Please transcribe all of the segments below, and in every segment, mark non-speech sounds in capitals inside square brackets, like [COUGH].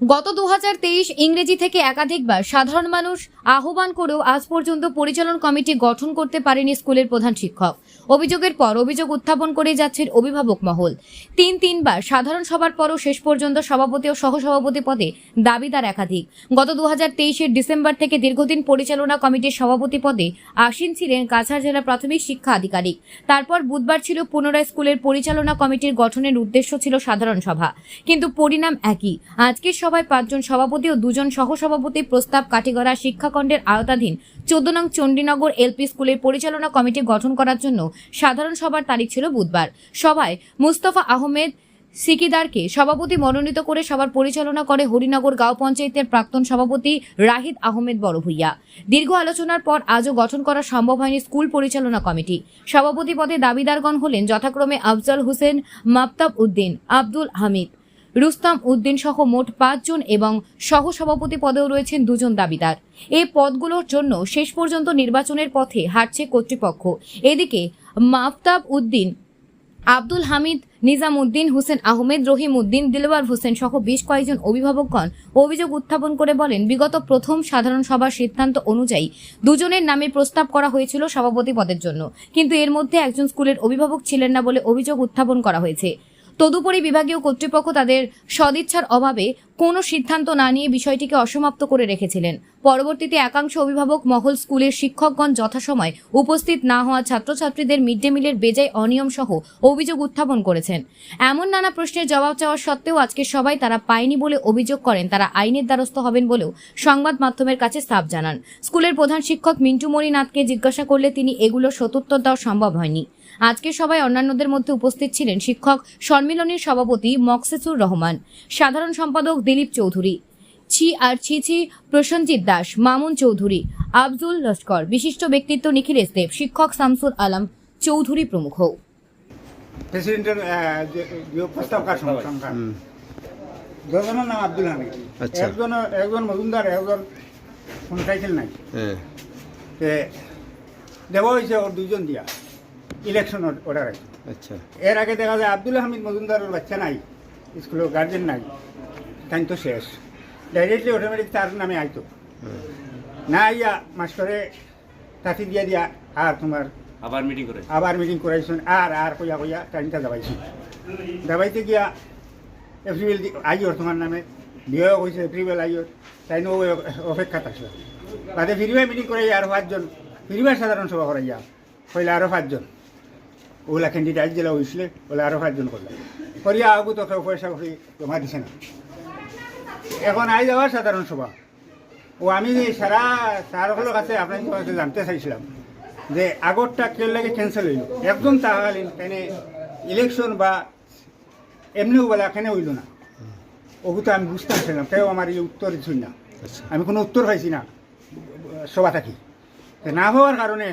গত দু হাজার তেইশ ইংরেজি থেকে একাধিকবার সাধারণ মানুষ আহ্বান করেও আজ পর্যন্ত পরিচালন কমিটি গঠন করতে পারেনি স্কুলের প্রধান শিক্ষক। অভিযোগের পর অভিযোগ উত্থাপন করে যাচ্ছেন অভিভাবক মহল। তিন তিনবার সাধারণ সভার পরও শেষ পর্যন্ত সভাপতি ও সহসভাপতি পদে দাবিদার একাধিক। গত দু হাজার ডিসেম্বর থেকে দীর্ঘদিন পরিচালনা কমিটির সভাপতি পদে আসীন ছিলেন কাছাড় জেলা প্রাথমিক শিক্ষা আধিকারিক। তারপর বুধবার ছিল পুনরায় স্কুলের পরিচালনা কমিটির গঠনের উদ্দেশ্য ছিল সাধারণ সভা। কিন্তু পরিণাম একই। আজকের সভায় পাঁচজন সভাপতি ও দুজন সহসভাপতি প্রস্তাব কাঠিগড়া শিক্ষাখণ্ডের আওতাধীন চোদ্দ নং চণ্ডীনগর এলপি স্কুলের পরিচালনা কমিটি গঠন করার জন্য সাধারণ সভার তারিখ ছিল বুধবার। সভায় মুস্তফা আহমেদ সিকিদারকে সভাপতি মনোনীত করে সভার পরিচালনা করে হরিনগর গাঁও পঞ্চায়েতের প্রাক্তন সভাপতি রাহিদ আহমেদ বড়ভূইয়া। দীর্ঘ আলোচনার পর আজও গঠন করা সম্ভব হয়নি স্কুল পরিচালনা কমিটি। সভাপতি পদে দাবিদারগণ হলেন যথাক্রমে আফজল হোসেন মাফতাব উদ্দিন, আব্দুল হামিদ। রুস্তাম উদ্দিন সহ মোট পাঁচজন এবং সহসভাপতি পদেও রয়েছেন দুজন দাবিদার। এই পদগুলোর জন্য শেষ পর্যন্ত নির্বাচনের পথে হাঁটছে কর্তৃপক্ষ। এদিকে মাফতাব উদ্দিন, আব্দুল হামিদ নিজাম উদ্দিন হোসেন আহমেদ, রহিম উদ্দিন, দিলওয়ার হোসেন সহ বেশ কয়েকজন অভিভাবকগণ অভিযোগ উত্থাপন করে বলেন, বিগত প্রথম সাধারণ সভার সিদ্ধান্ত অনুযায়ী দুজনের নামে প্রস্তাব করা হয়েছিল সভাপতি পদের জন্য। কিন্তু এর মধ্যে একজন স্কুলের অভিভাবক ছিলেন না বলে অভিযোগ উত্থাপন করা হয়েছে। তদুপরি বিভাগীয় কর্তৃপক্ষ তাদের সদিচ্ছার অভাবে কোনো সিদ্ধান্ত না নিয়ে বিষয়টিকে অসমাপ্ত করে রেখেছিলেন। পরবর্তীতে একাংশ অভিভাবক মহল স্কুলের শিক্ষকগণ যথাসময় উপস্থিত না হওয়া ছাত্রছাত্রীদের মিড ডে মিলের বেজায় অনিয়ম সহ অভিযোগ উত্থাপন করেছেন। এমন নানা প্রশ্নের জবাব চাওয়া সত্ত্বেও আজকে সবাই তারা পায়নি বলে অভিযোগ করেন। তারা আইনের দ্বারস্থ হবেন বলেও সংবাদ মাধ্যমের কাছে সাফ জানান। স্কুলের প্রধান শিক্ষক মিন্টু মণিনাথকে জিজ্ঞাসা করলে তিনি এগুলো সত্যুত্তর দেওয়া সম্ভব হয়নি। আজকে সবাই অন্যান্যদের মধ্যে উপস্থিত ছিলেন শিক্ষক সম্মিলনীর সভাপতি মকসেসুর রহমান সাধারণ সম্পাদক দিলীপ চৌধুরী ছি আর ছি ছি প্রসেনজিৎ দাস মামুন চৌধুরী আফজুল লস্কর বিশিষ্ট ব্যক্তিত্ব নিখিলেশ দেব শিক্ষক শামসুল আলম চৌধুরী প্রমুখ। প্রেসিডেন্টের আহ, যে- যে প্রস্তাব কার সংখ্যা দুজনের নাম আব্দুল হামিদ আচ্ছা। একজন একজন মজুমদার একজন কোন টাইটেল নাই। হ্যাঁ। দেওয়া হয়েছে ওর দুইজন দিয়া। ইলেকশন অর্ডার আছে। আচ্ছা। এর আগে দেখা যায় আব্দুল হামিদ মজুমদারের বাচ্চা নাই স্কুলের গার্জেন নাই তাই তো শেষ। ডাইরেক্টলি অটোমেটিক তার নামে আইতো। না আইয়া মাস্টরে তাঁতি দিয়া দিয়া আর তোমার আবার মিটিং করে আবার মিটিং করাইছেন আর আর কইয়া কইয়া টাইমটা দাবাইছি। দাবাইতে গিয়া এপ্রিল আইয়র তোমার নামে বিয়ে হয়েছে এপ্রিল আইয়র তাই নো অপেক্ষা থাকছিল তাতে ফিরিবার মিটিং করাই আরও পাঁচজন ফিরিবার সাধারণ সভা করাইয়া কইলে আরও পাঁচজন। ওগুলা ক্যান্ডিডেট যেটা হয়েছিল ওগুলা আরও পাঁচজন করলাম করিয়া আগু তো কেউ পয়সা করি জমা দিছে না। এখন আই যাওয়ার সাধারণ সভা। ও আমি সারা স্যারগুলোর কাছে আপনার কাছে জানতে চাইছিলাম যে আগরটা কেউ লাগে ক্যান্সেল হইল। একদম তাহলে এখানে ইলেকশন বা এমনিও বলে এখানে হইল না। ওগু তো আমি বুঝতে পারছিলাম কেউ আমার এই উত্তর দিচ্ছি না। আচ্ছা। আমি কোনো উত্তর পাইছি না সভা থাকি না হওয়ার কারণে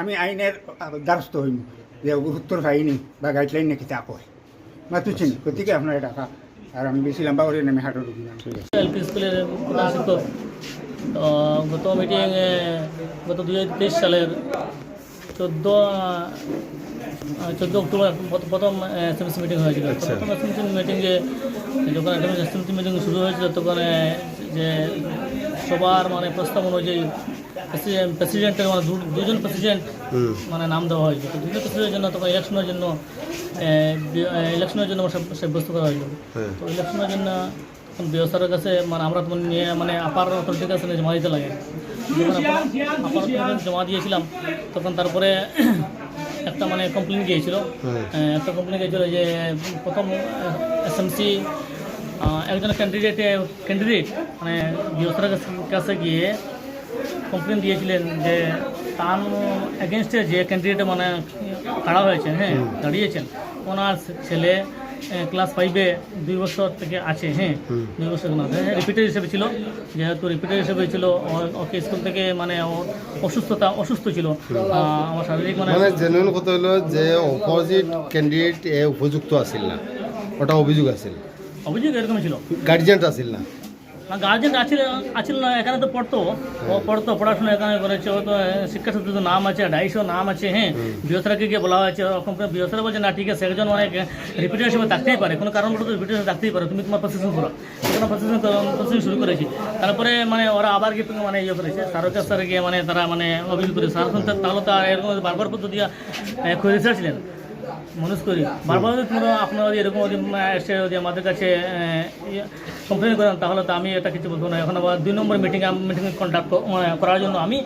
আমি আইনের দ্বারস্থ হইম যে উত্তর পাইনি বা গাইডলাইন নাকি তা কয়? মাতুছেন গতিকে আপনার টাকা আর আমি বেশি লম্বা করে নেমে হাঁটো ঢুকি না এলপি স্কুলের প্রধান শিক্ষক তো? গত মিটিংয়ে গত দুই হাজার তেইশ সালের চোদ্দ চোদ্দ অক্টোবর প্রথ- প্রথম এসএমসি মিটিং হয়েছিল আচ্ছা। প্রথম এসএমসি মিটিংয়ে যখন এসএমসি মিটিং শুরু হয়েছিল তখন যে সবার মানে প্রস্তাব অনুযায়ী প্রেসিডেন্টের মানে দুজন প্রেসিডেন্ট মানে নাম দেওয়া হয়েছিল তো দুজন প্রেসিডেন্টের জন্য তখন ইলেকশনের জন্য ইলেকশনের জন্য সাব্যস্ত করা হয়েছিল। হ্যাঁ। তো ইলেকশনের জন্য তখন ব্যবস্থার কাছে মানে আমরা তখন নিয়ে মানে আপার অথরিটির কাছে জমা দিতে লাগে। আপার জমা দিয়েছিলাম তখন তারপরে [COUGHS] একটা মানে কমপ্লেন গিয়েছিল। একটা কমপ্লেন গিয়েছিল যে প্রথম এসএমসি একজন ক্যান্ডিডেটে ক্যান্ডিডেট মানে কাছে- কাছে গিয়ে কমপ্লেন দিয়েছিলেন যে তার এগেনস্টে যে ক্যান্ডিডেট মানে খাড়া হয়েছেন হ্যাঁ দাঁড়িয়েছেন। ওনার ছেলে ক্লাস ফাইভে দুই বছর থেকে আছে হ্যাঁ দুই বছর না হ্যাঁ রিপিটার হিসেবে ছিল যেহেতু রিপিটার হিসেবে ছিল ওকে স্কুল থেকে মানে অসুস্থতা অসুস্থ ছিল। আমার শারীরিক মানে মানে জেনুইন কথা হলো যে অপোজিট ক্যান্ডিডেট এ উপযুক্ত আছিল না। ওটা অভিযোগ আছিল। অভিযোগ এরকম ছিল। গার্জিয়ান আছিল না। গার্জেন আছিল আছিল না এখানে তো পড়তো। ও পড়তো পড়াশোনা এখানে করেছে ও তো আহ, শিক্ষা সূত্রে তো নাম আছে ডাইশো নাম আছে হ্যাঁ। বৃহস্পতিকে গিয়ে বলা হয়েছে ওরকম বৃহস্পতি বলছে না ঠিক আছে একজন অনেক রিপিটেড হিসেবে থাকতেই পারে। কোনো কারণ বলে তো রিপিটেড থাকতেই পারে। তুমি তোমার প্রসেসিং করো এখানে প্রসেসিং প্রসেসিং শুরু করেছি। তারপরে মানে ওরা আবার গিয়ে মানে ইয়ে করেছে। স্যারের কাছে গিয়ে মানে তারা মানে অভিযোগ করে স্যার তাহলে তো আর এরকম বারবার পদ্ধতি খুঁজে ছিলেন মানুষ করি বারবার যদি তোমরা আপনারা যদি এরকম যদি এসে যদি আমাদের কাছে কমপ্লেন করেন তাহলে তো আমি এটা কিছু বলব না। এখন আবার দুই নম্বর মিটিং মিটিং কন্ট্যাক্ট করার জন্য আমি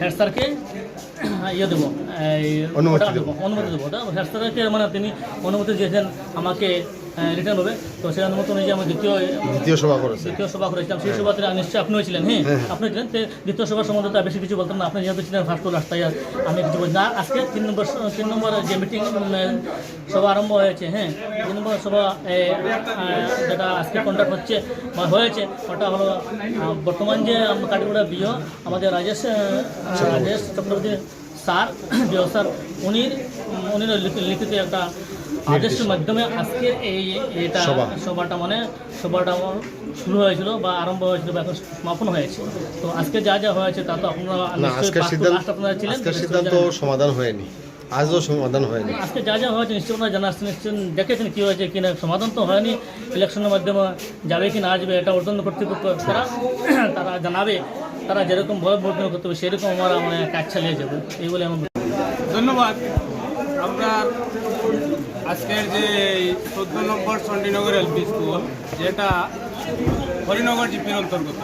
হেড স্যারকে ইয়ে দেবো অনুমতি দেবো। অনুমতি দেবো। হেড স্যারকে মানে তিনি অনুমতি দিয়েছেন আমাকে রিটার্ন হবে। তো সেই অনুমতি অনুযায়ী আমি দ্বিতীয় দ্বিতীয় সভা করেছে। দ্বিতীয় সভা করেছিলাম। সেই সভাতে নিশ্চয়ই আপনিও ছিলেন হ্যাঁ? আপনি ছিলেন? দ্বিতীয় সভা সম্বন্ধে তো বেশি কিছু বলতাম না। আপনি যেহেতু ছিলেন ফার্স্ট তাই আমি কিছু বলছি না। আজকে তিন নম্বর তিন নম্বর যে মিটিং সভা আরম্ভ হয়েছে হ্যাঁ? তিন নম্বর সভা যেটা আজকে কন্ডাক্ট হচ্ছে বা হয়েছে ওটা হলো বর্তমান যে কাটিগুড়া বিও আমাদের Rajesh Rajesh Chakraborty sir BO sir উনি উনি লিখিত একটা আদেশের মাধ্যমে আজকের এই এটা সভাটা মানে সভাটা আমার শুরু হয়েছিল বা আরম্ভ হয়েছিল বা এখন সমাপন হয়েছে। তো আজকে যা যা হয়েছে তা তো আপনারা আজকের সিদ্ধান্ত ছিলেন সিদ্ধান্ত সমাধান হয়নি। আজও সমাধান হয়নি। আজকে যা যা হয়েছে নিশ্চয়ই আপনারা জানা নিশ্চয় দেখেছেন কী হয়েছে কি না সমাধান তো হয়নি। ইলেকশনের মাধ্যমে যাবে কি না আসবে এটা অর্জন কর্তৃপক্ষ তারা তারা জানাবে। তারা যেরকম ভয় ভোট করতে হবে সেরকম আমরা মানে কাজ চালিয়ে যাব। এই বলে আমার ধন্যবাদ। আমরা আজকের যে চোদ্দ নম্বর চণ্ডীনগর এলপি স্কুল, যেটা হরিনগর জিপির অন্তর্গত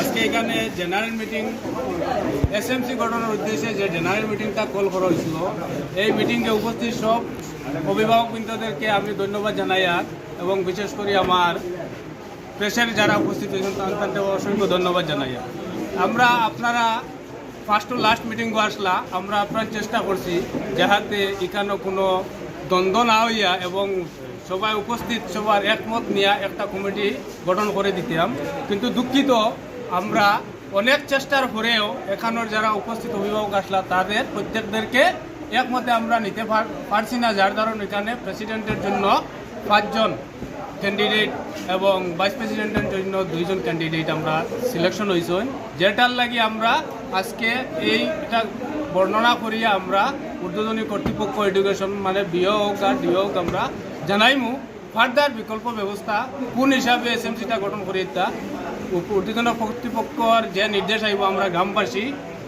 আজকে এখানে জেনারেল মিটিং, এসএমসি গঠনের উদ্দেশ্যে যে জেনারেল মিটিংটা কল করা হয়েছিল, এই মিটিংয়ে উপস্থিত সব অভিভাবক বৃন্দদেরকে আমি ধন্যবাদ জানাই আর, এবং বিশেষ করে আমার প্রেসের যারা উপস্থিত হয়েছেন, তাদের অসংখ্য ধন্যবাদ জানাই। আমরা আপনারা ফার্স্ট টু লাস্ট মিটিং আসলা, আমরা আপনার চেষ্টা করছি যাহাতে এখানে কোনো দ্বন্দ্ব না হইয়া এবং সবাই উপস্থিত, সবার একমত নিয়ে একটা কমিটি গঠন করে দিতাম। কিন্তু দুঃখিত, আমরা অনেক চেষ্টার পরেও এখানের যারা উপস্থিত অভিভাবক আসলা, তাদের প্রত্যেকদেরকে একমতে আমরা নিতে পার- পারছি না, যার কারণ এখানে প্রেসিডেন্টের জন্য পাঁচজন ক্যান্ডিডেট এবং ভাইস প্রেসিডেন্টের জন্য দুইজন ক্যান্ডিডেট আমরা সিলেকশন হয়েছেন যেটার লাগি আমরা আজকে এই এটা বর্ণনা করিয়া আমরা উদ্বোধনী কর্তৃপক্ষ এডুকেশন মানে বিও হোক আর ডিও হোক আমরা জানাইমু ফার্দার বিকল্প ব্যবস্থা কোন হিসাবে এসএমসিটা গঠন করি তা উদ্বোধন কর্তৃপক্ষর যে নির্দেশ আইব আমরা গ্রামবাসী,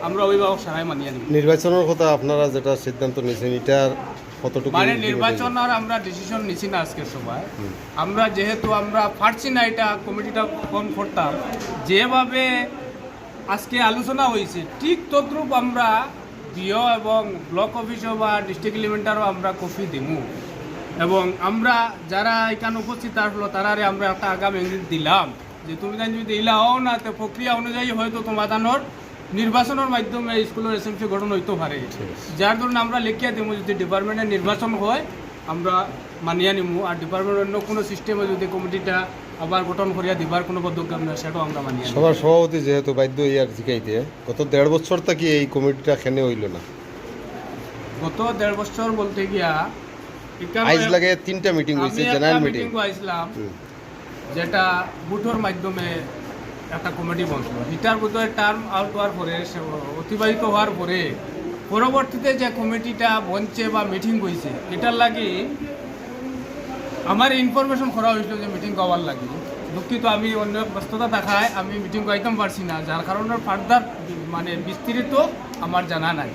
আমরা অভিভাবক সহায় মানিয়ে নিব। নির্বাচনের কথা আপনারা যেটা সিদ্ধান্ত নিয়েছেন এটার কতটুকু মানে নির্বাচন আর আমরা ডিসিশন নিছি না আজকের সভায় আমরা যেহেতু আমরা পারছি না এটা কমিটিটা ফর্ম করতাম যেভাবে আজকে আলোচনা হয়েছে ঠিক তদ্রূপ আমরা বিও এবং ব্লক অফিসও বা ডিস্ট্রিক্ট এলিমেন্টারও আমরা কপি দিমু। এবং আমরা যারা এখানে উপস্থিত আসলো তারারে আমরা একটা আগাম ইঙ্গিত দিলাম যে তুমি যদি দিলাও না তো প্রক্রিয়া অনুযায়ী হয়তো সমাধানের নির্বাচনের মাধ্যমে স্কুলের এসএমসি গঠন হইতে পারে। যার ধরুন আমরা লিখিয়া দিব যদি ডিপার্টমেন্টের নির্বাচন হয় আমরা মানিয়া নিমু। আর ডিপার্টমেন্ট অন্য কোনো সিস্টেমে যদি কমিটিটা আবার গঠন করিয়া দিবার কোনো পদক্ষেপ নেয় সেটাও আমরা নিমু। সবার সভাপতি যেহেতু বাধ্য ইয়ার জিকাইতে গত দেড় বছর থেকে এই কমিটিটা খেনে হইল না। গত দেড় বছর বলতে গিয়া আইজ লাগে তিনটা মিটিং হয়েছে জেনারেল মিটিং হুম। যেটা বুথর মাধ্যমে একটা কমিটি বনছিল এটার বোধহয় টার্ম আউট হওয়ার পরে অতিবাহিত হওয়ার পরে, পরবর্তীতে যে কমিটিটা বনছে বা মিটিং হয়েছে এটার লাগে আমার ইনফরমেশন করা হয়েছিল যে মিটিং করার লাগে। দুঃখিত, আমি অন্য ব্যস্ততা দেখায় আমি মিটিং করাইতাম পারছি না, যার কারণে ফার্দার মানে বিস্তৃত আমার জানা নাই।